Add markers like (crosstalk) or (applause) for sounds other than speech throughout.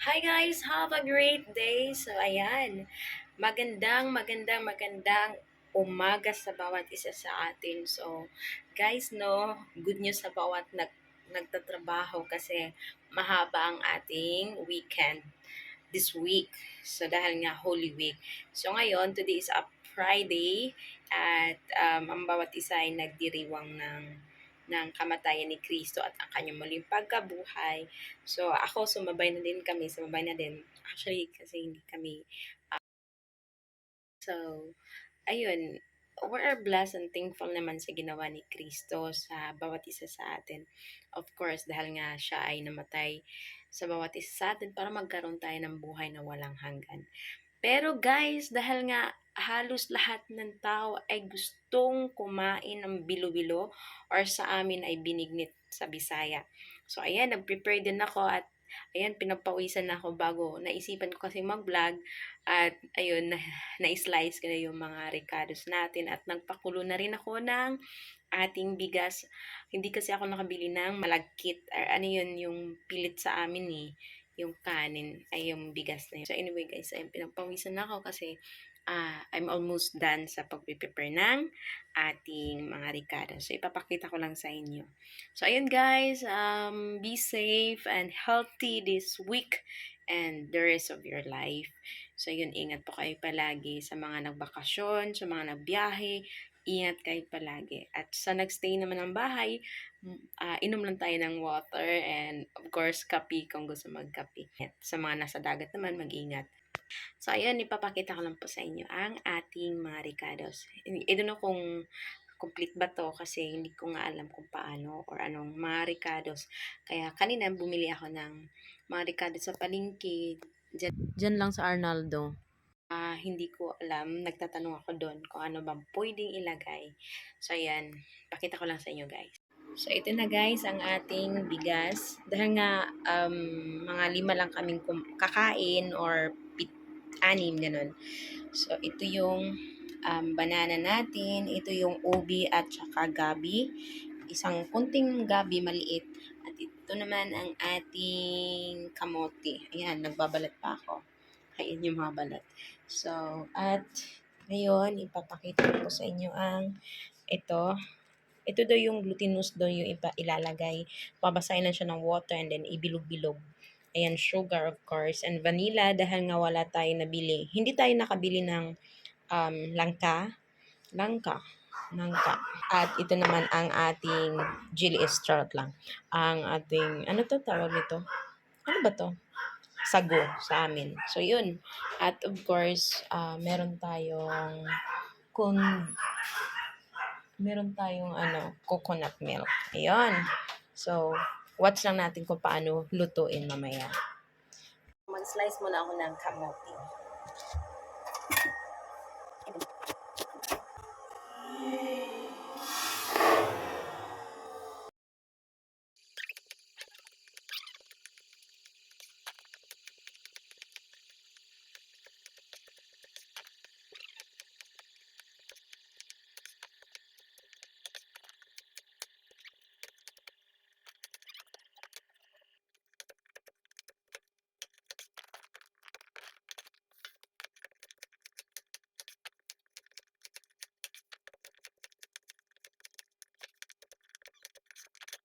Hi guys, have a great day. So ayan, magandang, magandang, magandang umaga sa bawat isa sa atin. So guys, no, good news sa bawat nag nagtatrabaho kasi mahaba ang ating weekend this week. So dahil nga Holy Week. So ngayon, today is a Friday at um, ang bawat isa ay nagdiriwang ng ng kamatayan ni Kristo at ang kanyang muling pagkabuhay. So, ako, sumabay na din kami. Sumabay na din. Actually, kasi hindi kami... ah, so, ayun. We are blessed and thankful naman sa ginawa ni Kristo sa bawat isa sa atin. Of course, dahil nga siya ay namatay sa bawat isa sa atin para magkaroon tayo ng buhay na walang hanggan. Pero guys, dahil nga halos lahat ng tao ay gustong kumain ng bilo-bilo or sa amin ay binignit sa Bisaya. So ayan, nag-prepare din ako at ayan, pinapawisan na ako bago naisipan ko kasi mag-vlog at ayun, na, (laughs) na-slice ko na yung mga ricados natin at nagpakulo na rin ako ng ating bigas. Hindi kasi ako nakabili ng malagkit or ano yun, yung pilit sa amin eh yung kanin ay yung bigas na yun. So anyway guys, ayun, pinagpawisan na ako kasi ah, I'm almost done sa pag-prepare ng ating mga ricado. So ipapakita ko lang sa inyo. So ayun guys, um, be safe and healthy this week and the rest of your life. So yun, ingat po kayo palagi sa mga nagbakasyon, sa mga nagbiyahe, ingat kayo palagi. At sa nagstay naman ng bahay, uh, inom lang tayo ng water and of course kape kung gusto magkape. At sa mga nasa dagat naman, mag-ingat. So, ayun, ipapakita ko lang po sa inyo ang ating mga ricados. I don't know kung complete ba to kasi hindi ko nga alam kung paano or anong mga ricados. Kaya kanina bumili ako ng mga ricados sa palengke. Diyan, diyan lang sa Arnaldo. Ah, hindi ko alam. Nagtatanong ako doon kung ano bang pwedeng ilagay. So, ayan. Pakita ko lang sa inyo, guys. So, ito na guys, ang ating bigas. Dahil nga, um, mga lima lang kaming kakain or pit, anim, ganun. So, ito yung um, banana natin. Ito yung ubi at saka gabi. Isang kunting gabi maliit. At ito naman ang ating kamote. Ayan, nagbabalat pa ako. Ayan yung mga balat. So, at ngayon, ipapakita ko sa inyo ang ito. Ito daw yung glutinous daw yung ipa, ilalagay. Babasahin lang siya ng water and then ibilog-bilog. Ayan, sugar of course. And vanilla dahil nga wala tayo nabili. Hindi tayo nakabili ng um, langka. Langka. Langka. At ito naman ang ating jelly extract lang. Ang ating, ano to tawag nito? Ano ba to? Sago sa amin. So, yun. At of course, uh, meron tayong kun meron tayong ano, coconut milk. Ayun. So, watch lang natin kung paano lutuin mamaya. Mag-slice muna ako ng kamote.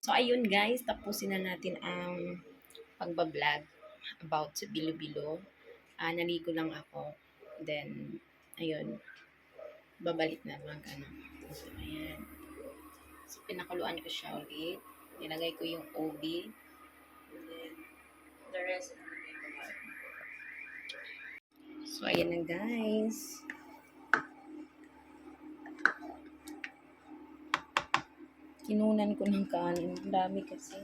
So, ayun guys, tapusin na natin ang pagbablog about sa bilo-bilo. Uh, naligo lang ako. Then, ayun, babalik na mag ano. So, ayan. So, pinakuluan ko siya ulit. Nilagay ko yung OB. Then, the rest, So, ayan na guys. Kinunan ko ng kanin. Ang dami kasi.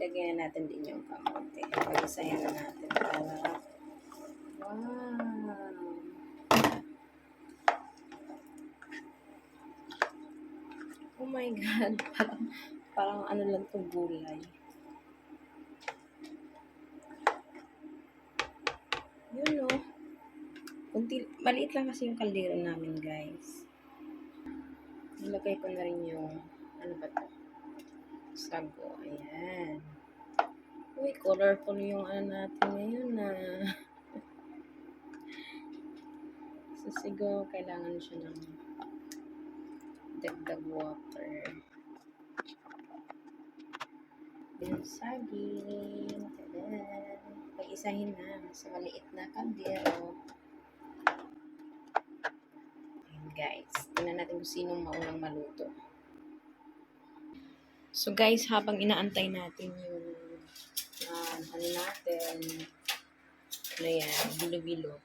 Lagyan natin din yung kamote. Pag-isayan na natin para wow. Oh my God. (laughs) Parang, parang ano lang itong gulay. Yun o. Oh. Kunti, maliit lang kasi yung kaldero namin guys. Nilagay ko na rin yung ano ba to? Sago. Ayan. Uy, colorful yung ano natin ngayon (laughs) na. Sisigaw, kailangan siya ng dagdag water. Yung saging. Tadan. Pag-isahin na sa maliit na kaldero. Ayan guys. Tingnan natin kung sinong maunang maluto. So guys, habang inaantay natin yung uh, ano natin, ano yan, bilo-bilo.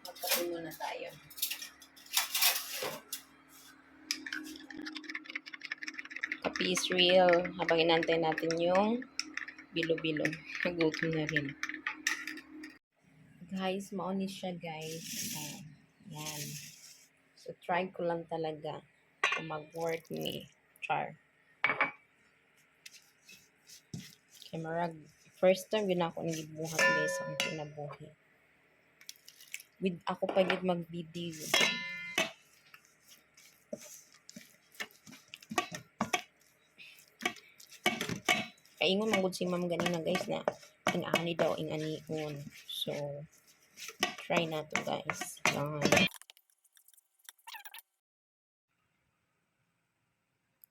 Magkape muna tayo. Kape is real. Habang inantay natin yung bilo-bilo. (laughs) Nagutom na rin. Guys, maunis siya guys. Oh, yan. So, try ko lang talaga kung mag-work ni Char. Kay marag, first time yun ako nagibuhat guys ang kinabuhi. With ako pa yun mag-video. Kaingon man gud si ma'am ganina guys na inaani daw inanion. So try na to guys. Yan.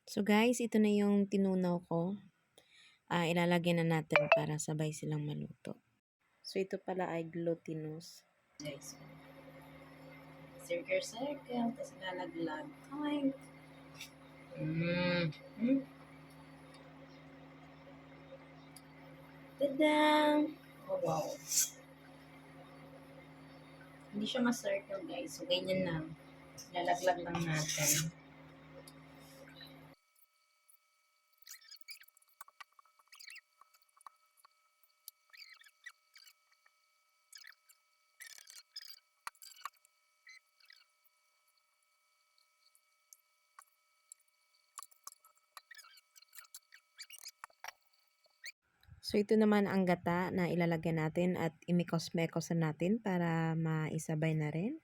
So guys, ito na yung tinunaw ko. Ah, ilalagyan na natin para sabay silang maluto. So ito pala ay glutinous. Guys. Circle, circle. Tapos ilalaglag. Ay. Mm. Mm. Tadang! Oh, wow. Hindi siya ma-circle, guys. So, ganyan lang. Lalaglag lang natin. So, ito naman ang gata na ilalagyan natin at imikos-mekos na natin para maisabay na rin.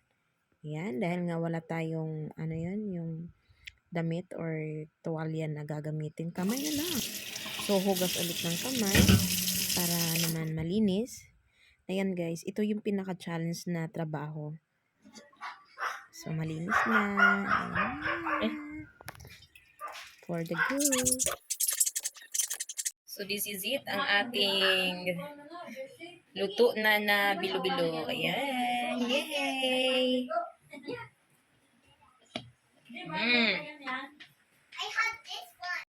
Yan, dahil nga wala tayong, ano yan, yung damit or tuwalya na gagamitin. Kamay na lang. So, hugas ulit ng kamay para naman malinis. Ayan guys, ito yung pinaka-challenge na trabaho. So, malinis na. Ayan. For the good. So, this is it. Ang ating luto na na bilo-bilo. Ayan. Yay! Mm.